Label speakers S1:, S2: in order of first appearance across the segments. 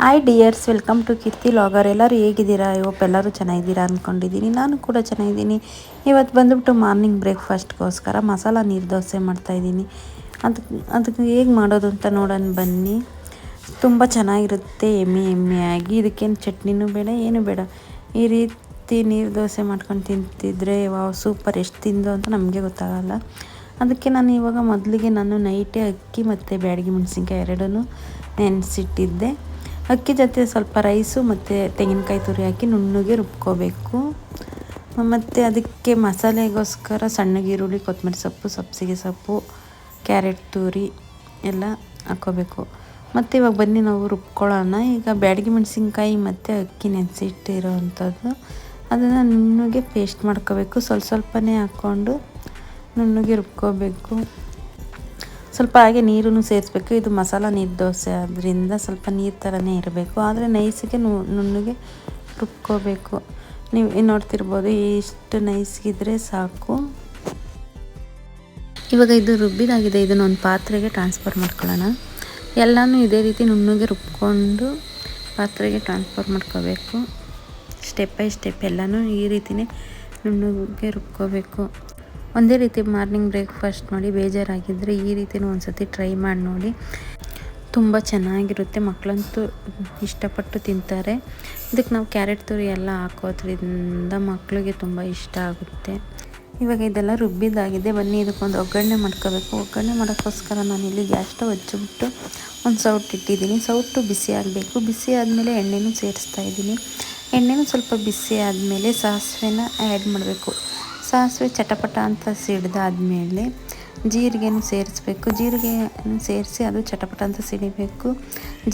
S1: Hi dears welcome to Kitti vlogger ಎಲ್ಲರೂ ಹೇಗಿದ್ದೀರಾ? ಇವತ್ತು ಎಲ್ಲರೂ ಚೆನ್ನಾಗಿದ್ದೀರಾ ಅಂದ್ಕೊಂಡಿದ್ದೀನಿ ನಾನು ಕೂಡ ಚೆನ್ನಾಗಿದ್ದೀನಿ. ಇವತ್ತು ಬಂದುಬಿಟ್ಟು ಮಾರ್ನಿಂಗ್ ಬ್ರೇಕ್ಫಾಸ್ಟ್ಗೋಸ್ಕರ ಮಸಾಲ ನೀರು ದೋಸೆ ಮಾಡ್ತಾಯಿದ್ದೀನಿ ಅದಕ್ಕೆ ಅದಕ್ಕೆ ಹೇಗೆ ಮಾಡೋದು ಅಂತ ನೋಡೋಣ ಬನ್ನಿ. ತುಂಬ ಚೆನ್ನಾಗಿರುತ್ತೆ, ಎಮ್ಮೆ, ಎಮ್ಮೆಯಾಗಿ. ಇದಕ್ಕೇನು ಚಟ್ನಿನೂ ಬೇಡ, ಏನು ಬೇಡ. ಈ ರೀತಿ ನೀರು ದೋಸೆ ಮಾಡ್ಕೊಂಡು ತಿಂತಿದ್ರೆ, ವಾವ್ ಸೂಪರ್ ಎಷ್ಟು ತಿಂದು ಅಂತ ನಮಗೆ ಗೊತ್ತಾಗಲ್ಲ. ಅದಕ್ಕೆ ನಾನು ಇವಾಗ ಮೊದಲಿಗೆ ನಾನು ನೈಟೇ ಅಕ್ಕಿ ಮತ್ತು ಬ್ಯಾಡಗಿ ಮೆಣಸಿನ್ಕಾಯಿ ಎರಡೂ ನೆನೆಸಿಟ್ಟಿದ್ದೆ. ಅಕ್ಕಿ ಜೊತೆ ಸ್ವಲ್ಪ ರೈಸು ಮತ್ತು ತೆಂಗಿನಕಾಯಿ ತುರಿ ಹಾಕಿ ನುಣ್ಣಗೆ ರುಬ್ಕೋಬೇಕು. ಮತ್ತು ಅದಕ್ಕೆ ಮಸಾಲೆಗೋಸ್ಕರ ಸಣ್ಣಗೆ ಈರುಳ್ಳಿ, ಕೊತ್ತಂಬರಿ ಸೊಪ್ಪು ಸಬ್ಸಿಗೆ ಸೊಪ್ಪು, ಕ್ಯಾರೆಟ್ ತುರಿ ಎಲ್ಲ ಹಾಕ್ಕೋಬೇಕು. ಮತ್ತು ಇವಾಗ ಬನ್ನಿ ನಾವು ರುಬ್ಕೊಳ್ಳೋಣ. ಈಗ ಬ್ಯಾಡಗಿ ಮೆಣಸಿನ್ಕಾಯಿ ಮತ್ತು ಅಕ್ಕಿ ನೆನೆಸಿಟ್ಟಿರೋ ಅಂಥದ್ದು ಅದನ್ನು ನುಣ್ಣಗೆ ಪೇಸ್ಟ್ ಮಾಡ್ಕೋಬೇಕು. ಸ್ವಲ್ಪ ಸ್ವಲ್ಪನೇ ಹಾಕ್ಕೊಂಡು ನುಣ್ಣಗೆ ರುಬ್ಕೋಬೇಕು. ಸ್ವಲ್ಪ ಹಾಗೆ ನೀರನ್ನು ಸೇರಿಸ್ಬೇಕು ಇದು ಮಸಾಲ ನೀರು ದೋಸೆ ಅದರಿಂದ ಸ್ವಲ್ಪ ನೀರು ಥರನೇ ಇರಬೇಕು. ಆದರೆ ನೈಸಿಗೆ ನುಣ್ಣಗೆ ರುಬ್ಕೋಬೇಕು. ನೀವು ನೋಡ್ತಿರ್ಬೋದು, ಇಷ್ಟು ನೈಸ್ಗಿದ್ರೆ ಸಾಕು. ಇವಾಗ ಇದು ರುಬ್ಬಿದಾಗಿದೆ. ಇದನ್ನು ಒಂದು ಪಾತ್ರೆಗೆ ಟ್ರಾನ್ಸ್ಫರ್ ಮಾಡ್ಕೊಳ್ಳೋಣ. ಎಲ್ಲನೂ ಇದೇ ರೀತಿ ನುಣ್ಣಗೆ ರುಬ್ಕೊಂಡು ಪಾತ್ರೆಗೆ ಟ್ರಾನ್ಸ್ಫರ್ ಮಾಡ್ಕೋಬೇಕು. ಸ್ಟೆಪ್ ಬೈ ಸ್ಟೆಪ್ ಎಲ್ಲನೂ ಈ ರೀತಿಯೇ ನುಣ್ಣಗೆ ರುಬ್ಕೋಬೇಕು. ಒಂದೇ ರೀತಿ ಮಾರ್ನಿಂಗ್ ಬ್ರೇಕ್ಫಾಸ್ಟ್ ಮಾಡಿ ಬೇಜಾರಾಗಿದ್ದರೆ ಈ ರೀತಿಯೂ ಒಂದು ಸತಿ ಟ್ರೈ ಮಾಡಿ ನೋಡಿ. ತುಂಬ ಚೆನ್ನಾಗಿರುತ್ತೆ. ಮಕ್ಕಳಂತೂ ಇಷ್ಟಪಟ್ಟು ತಿಂತಾರೆ. ಇದಕ್ಕೆ ನಾವು ಕ್ಯಾರೆಟ್ ತುರಿ ಎಲ್ಲ ಹಾಕೋದ್ರಿಂದ ಮಕ್ಕಳಿಗೆ ತುಂಬ ಇಷ್ಟ ಆಗುತ್ತೆ. ಇವಾಗ ಇದೆಲ್ಲ ರುಬ್ಬಿದ್ದಾಗಿದೆ. ಬನ್ನಿ, ಇದಕ್ಕೊಂದು ಒಗ್ಗರಣೆ ಮಾಡ್ಕೋಬೇಕು. ಒಗ್ಗರಣೆ ಮಾಡೋಕ್ಕೋಸ್ಕರ ಇಲ್ಲಿ ಗ್ಯಾಸ್ ಸ್ಟವ್ ಹಚ್ಚಿಬಿಟ್ಟು ಒಂದು ಸೌಟ್ ಇಟ್ಟಿದ್ದೀನಿ. ಸೌಟು ಬಿಸಿ ಆಗಬೇಕು. ಬಿಸಿ ಆದಮೇಲೆ ಎಣ್ಣೆನೂ ಸೇರಿಸ್ತಾ ಇದ್ದೀನಿ. ಎಣ್ಣೆನೂ ಸ್ವಲ್ಪ ಬಿಸಿ ಆದಮೇಲೆ ಸಾಸಿವೆನ ಆ್ಯಡ್ ಮಾಡಬೇಕು. ಸಾಸಿವೆ ಚಟಪಟ ಅಂತ ಸಿಡ್ದಾದ್ಮೇಲೆ ಜೀರಿಗೆನೂ ಸೇರಿಸ್ಬೇಕು. ಜೀರಿಗೆಯನ್ನು ಸೇರಿಸಿ ಅದು ಚಟಪಟ ಅಂತ ಸಿಡಿಬೇಕು.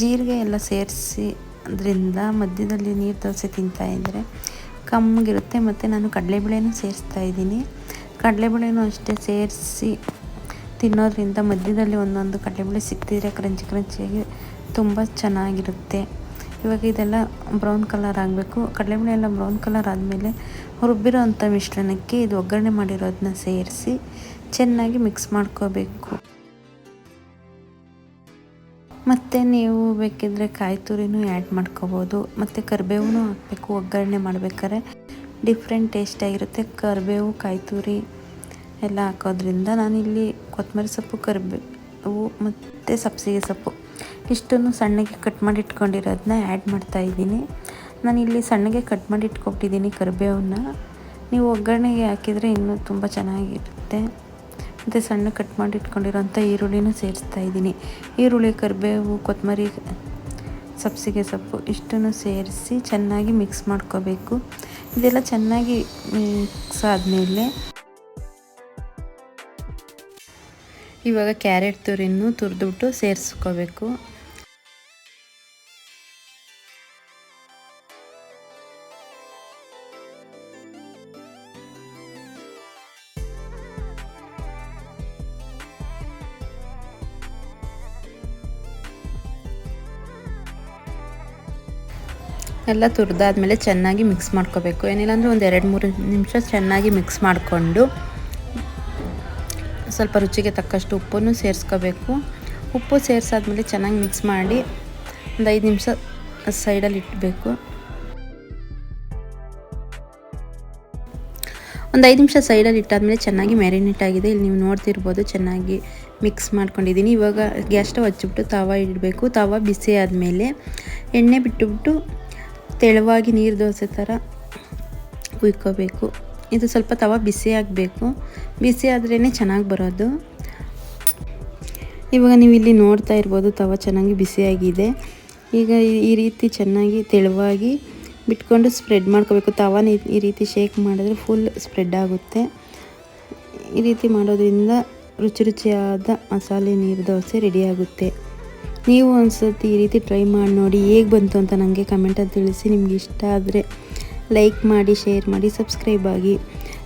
S1: ಜೀರಿಗೆ ಎಲ್ಲ ಸೇರಿಸಿ ಅದರಿಂದ ಮಧ್ಯದಲ್ಲಿ ನೀರು ದೋಸೆ ತಿಂತಾಯಿದ್ರೆ ಕಮ್ಮಗಿರುತ್ತೆ. ಮತ್ತು ನಾನು ಕಡಲೆಬೇಳೆನೂ ಸೇರಿಸ್ತಾ ಇದ್ದೀನಿ. ಕಡಲೆಬೇಳೆನೂ ಅಷ್ಟೇ ಸೇರಿಸಿ ತಿನ್ನೋದ್ರಿಂದ ಮಧ್ಯದಲ್ಲಿ ಒಂದೊಂದು ಕಡಲೆಬೇಳೆ ಸಿಕ್ತಿದ್ರೆ ಕ್ರಂಚಿ ಕ್ರಂಚಿಯಾಗಿ ತುಂಬ ಚೆನ್ನಾಗಿರುತ್ತೆ. ಇವಾಗ ಇದೆಲ್ಲ ಬ್ರೌನ್ ಕಲರ್ ಆಗಬೇಕು. ಕಡಲೆಬೇಳೆ ಎಲ್ಲ ಬ್ರೌನ್ ಕಲರ್ ಆದಮೇಲೆ ರುಬ್ಬಿರೋ ಅಂಥ ಮಿಶ್ರಣಕ್ಕೆ ಇದು ಒಗ್ಗರಣೆ ಮಾಡಿರೋದನ್ನ ಸೇರಿಸಿ ಚೆನ್ನಾಗಿ ಮಿಕ್ಸ್ ಮಾಡ್ಕೋಬೇಕು. ಮತ್ತು ನೀವು ಬೇಕಿದ್ದರೆ ಕಾಯಿ ತುರಿನೂ ಆ್ಯಡ್ ಮಾಡ್ಕೋಬೋದು. ಮತ್ತು ಕರಿಬೇವು ಹಾಕಬೇಕು, ಒಗ್ಗರಣೆ ಮಾಡಬೇಕಾದ್ರೆ. ಡಿಫ್ರೆಂಟ್ ಟೇಸ್ಟಾಗಿರುತ್ತೆ ಕರಿಬೇವು, ಕಾಯಿ ತುರಿ ಎಲ್ಲ ಹಾಕೋದ್ರಿಂದ ನಾನಿಲ್ಲಿ ಕೊತ್ತಂಬರಿ ಸೊಪ್ಪು, ಕರಿಬೇವು ಮತ್ತು ಸಬ್ಸಿಗೆ ಸೊಪ್ಪು ಇಷ್ಟನ್ನು ಸಣ್ಣಗೆ ಕಟ್ ಮಾಡಿ ಇಟ್ಕೊಂಡಿರೋದನ್ನ ಆ್ಯಡ್ ಮಾಡ್ತಾಯಿದ್ದೀನಿ ನಾನಿಲ್ಲಿ ಸಣ್ಣಗೆ ಕಟ್ ಮಾಡಿ ಇಟ್ಕೊಟ್ಟಿದ್ದೀನಿ ಕರಿಬೇವನ್ನ. ನೀವು ಒಗ್ಗರಣೆಗೆ ಹಾಕಿದರೆ ಇನ್ನೂ ತುಂಬ ಚೆನ್ನಾಗಿರುತ್ತೆ. ಮತ್ತು ಸಣ್ಣ ಕಟ್ ಮಾಡಿ ಇಟ್ಕೊಂಡಿರೋಂಥ ಈರುಳ್ಳಿನ ಸೇರಿಸ್ತಾ ಇದ್ದೀನಿ. ಈರುಳ್ಳಿ, ಕರಿಬೇವು ಕೊತ್ತಂಬರಿ ಸಬ್ಸಿಗೆ ಸೊಪ್ಪು ಇಷ್ಟನ್ನು ಸೇರಿಸಿ ಚೆನ್ನಾಗಿ ಮಿಕ್ಸ್ ಮಾಡ್ಕೋಬೇಕು. ಇದೆಲ್ಲ ಚೆನ್ನಾಗಿ ಮಿಕ್ಸ್ ಆದಮೇಲೆ ಇವಾಗ ಕ್ಯಾರೆಟ್ ತುರಿನೂ ತುರಿದ್ಬಿಟ್ಟು ಸೇರಿಸ್ಕೋಬೇಕು. ಎಲ್ಲ ತುರಿದಾದ್ಮೇಲೆ ಚೆನ್ನಾಗಿ ಮಿಕ್ಸ್ ಮಾಡ್ಕೋಬೇಕು. ಏನಿಲ್ಲ ಅಂದರೆ ಒಂದು ಎರಡು, ಮೂರು ನಿಮಿಷ ಚೆನ್ನಾಗಿ ಮಿಕ್ಸ್ ಮಾಡಿಕೊಂಡು ಸ್ವಲ್ಪ ರುಚಿಗೆ ತಕ್ಕಷ್ಟು ಉಪ್ಪನ್ನು ಸೇರಿಸ್ಕೋಬೇಕು. ಉಪ್ಪು ಸೇರಿಸಾದ್ಮೇಲೆ ಚೆನ್ನಾಗಿ ಮಿಕ್ಸ್ ಮಾಡಿ ಒಂದು ಐದು ನಿಮಿಷ ಸೈಡಲ್ಲಿ ಇಡಬೇಕು ಒಂದು ಐದು ನಿಮಿಷ ಸೈಡಲ್ಲಿ ಇಟ್ಟಾದಮೇಲೆ ಚೆನ್ನಾಗಿ ಮ್ಯಾರಿನೇಟ್ ಆಗಿದೆ. ಇಲ್ಲಿ ನೀವು ನೋಡ್ತಿರ್ಬೋದು ಚೆನ್ನಾಗಿ ಮಿಕ್ಸ್ ಮಾಡ್ಕೊಂಡಿದ್ದೀನಿ. ಇವಾಗ ಗ್ಯಾಸ್ ಸ್ಟವ್ ಹಚ್ಚಿಬಿಟ್ಟು ತವ ಇಡಬೇಕು. ತವ ಬಿಸಿ ಆದಮೇಲೆ ಎಣ್ಣೆ ಬಿಟ್ಟುಬಿಟ್ಟು ತೆಳುವಾಗಿ ನೀರು ದೋಸೆ ಥರ ಕುಯ್ಕೋಬೇಕು. ಇದು ಸ್ವಲ್ಪ ತವ ಬಿಸಿ ಆಗಬೇಕು. ಬಿಸಿ ಆದ್ರೇ ಚೆನ್ನಾಗಿ ಬರೋದು. ಇವಾಗ ನೀವು ಇಲ್ಲಿ ನೋಡ್ತಾ ಇರ್ಬೋದು ತವ ಚೆನ್ನಾಗಿ ಬಿಸಿಯಾಗಿದೆ ಈಗ ಈ ರೀತಿ ಚೆನ್ನಾಗಿ ತೆಳುವಾಗಿ ಬಿಟ್ಕೊಂಡು ಸ್ಪ್ರೆಡ್ ಮಾಡ್ಕೋಬೇಕು. ತವನ ಈ ರೀತಿ ಶೇಕ್ ಮಾಡಿದ್ರೆ ಫುಲ್ ಸ್ಪ್ರೆಡ್ ಆಗುತ್ತೆ. ಈ ರೀತಿ ಮಾಡೋದ್ರಿಂದ ರುಚಿ ರುಚಿಯಾದ ಮಸಾಲೆ ನೀರು ದೋಸೆ ರೆಡಿಯಾಗುತ್ತೆ ನೀವು ಒಂದ್ಸತಿ ಈ ರೀತಿ ಟ್ರೈ ಮಾಡಿ ನೋಡಿ ಹೇಗೆ ಬಂತು ಅಂತ ನನಗೆ ಕಮೆಂಟಲ್ಲಿ ತಿಳಿಸಿ. ನಿಮ್ಗೆ ಇಷ್ಟ ಆದರೆ ಲೈಕ್ ಮಾಡಿ ಶೇರ್ ಮಾಡಿ ಸಬ್ಸ್ಕ್ರೈಬ್ ಆಗಿ.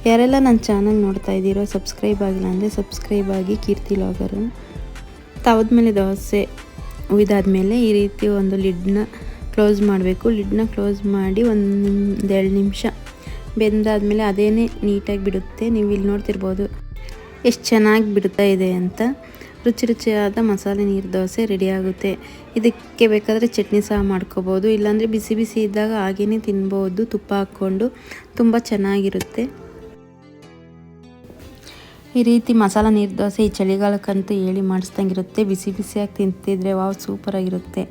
S1: ಯಾರೆಲ್ಲ ನನ್ನ ಚಾನಲ್ ನೋಡ್ತಾ ಇದ್ದೀರೋ ಸಬ್ಸ್ಕ್ರೈಬ್ ಆಗಿಲ್ಲ ಅಂದರೆ ಸಬ್ಸ್ಕ್ರೈಬ್ ಆಗಿ ಕೀರ್ತಿ ಲಾಗರು ತವದ ಮೇಲೆ ದೋಸೆ ಉಯ್ದಾದ್ಮೇಲೆ ಈ ರೀತಿ ಒಂದು ಲಿಡ್ನ ಕ್ಲೋಸ್ ಮಾಡಬೇಕು. ಲಿಡ್ನ ಕ್ಲೋಸ್ ಮಾಡಿ ಒಂದು ಎರಡು ನಿಮಿಷ ಬೆಂದಾದಮೇಲೆ ಅದೇನೇ ನೀಟಾಗಿ ಬಿಡುತ್ತೆ. ನೀವು ಇಲ್ಲಿ ನೋಡ್ತಿರ್ಬೋದು ಎಷ್ಟು ಚೆನ್ನಾಗಿ ಬಿಡ್ತಾ ಇದೆ ಅಂತ. ರುಚಿ ರುಚಿಯಾದ ಮಸಾಲೆ ನೀರು ದೋಸೆ ರೆಡಿಯಾಗುತ್ತೆ ಇದಕ್ಕೆ ಬೇಕಾದರೆ ಚಟ್ನಿ ಸಹ ಮಾಡ್ಕೋಬೋದು. ಇಲ್ಲಾಂದರೆ ಬಿಸಿ ಬಿಸಿ ಇದ್ದಾಗ ಹಾಗೇ ತಿನ್ಬೋದು. ತುಪ್ಪ ಹಾಕ್ಕೊಂಡು ತುಂಬ ಚೆನ್ನಾಗಿರುತ್ತೆ. ಈ ರೀತಿ ಮಸಾಲ ನೀರು ದೋಸೆ ಈ ಚಳಿಗಾಲಕ್ಕಂತೂ ಹೇಳಿ ಮಾಡಿಸ್ದಂಗಿರುತ್ತೆ. ಬಿಸಿ ಬಿಸಿಯಾಗಿ ತಿಂತಿದ್ರೆ ವಾವ್ ಸೂಪರಾಗಿರುತ್ತೆ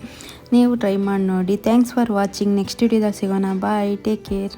S1: ನೀವು ಟ್ರೈ ಮಾಡಿ ನೋಡಿ. ಥ್ಯಾಂಕ್ಸ್ ಫಾರ್ ವಾಚಿಂಗ್ ನೆಕ್ಸ್ಟ್ ವಿಡಿಯೋದಾಗ ಸಿಗೋಣ. Bye take care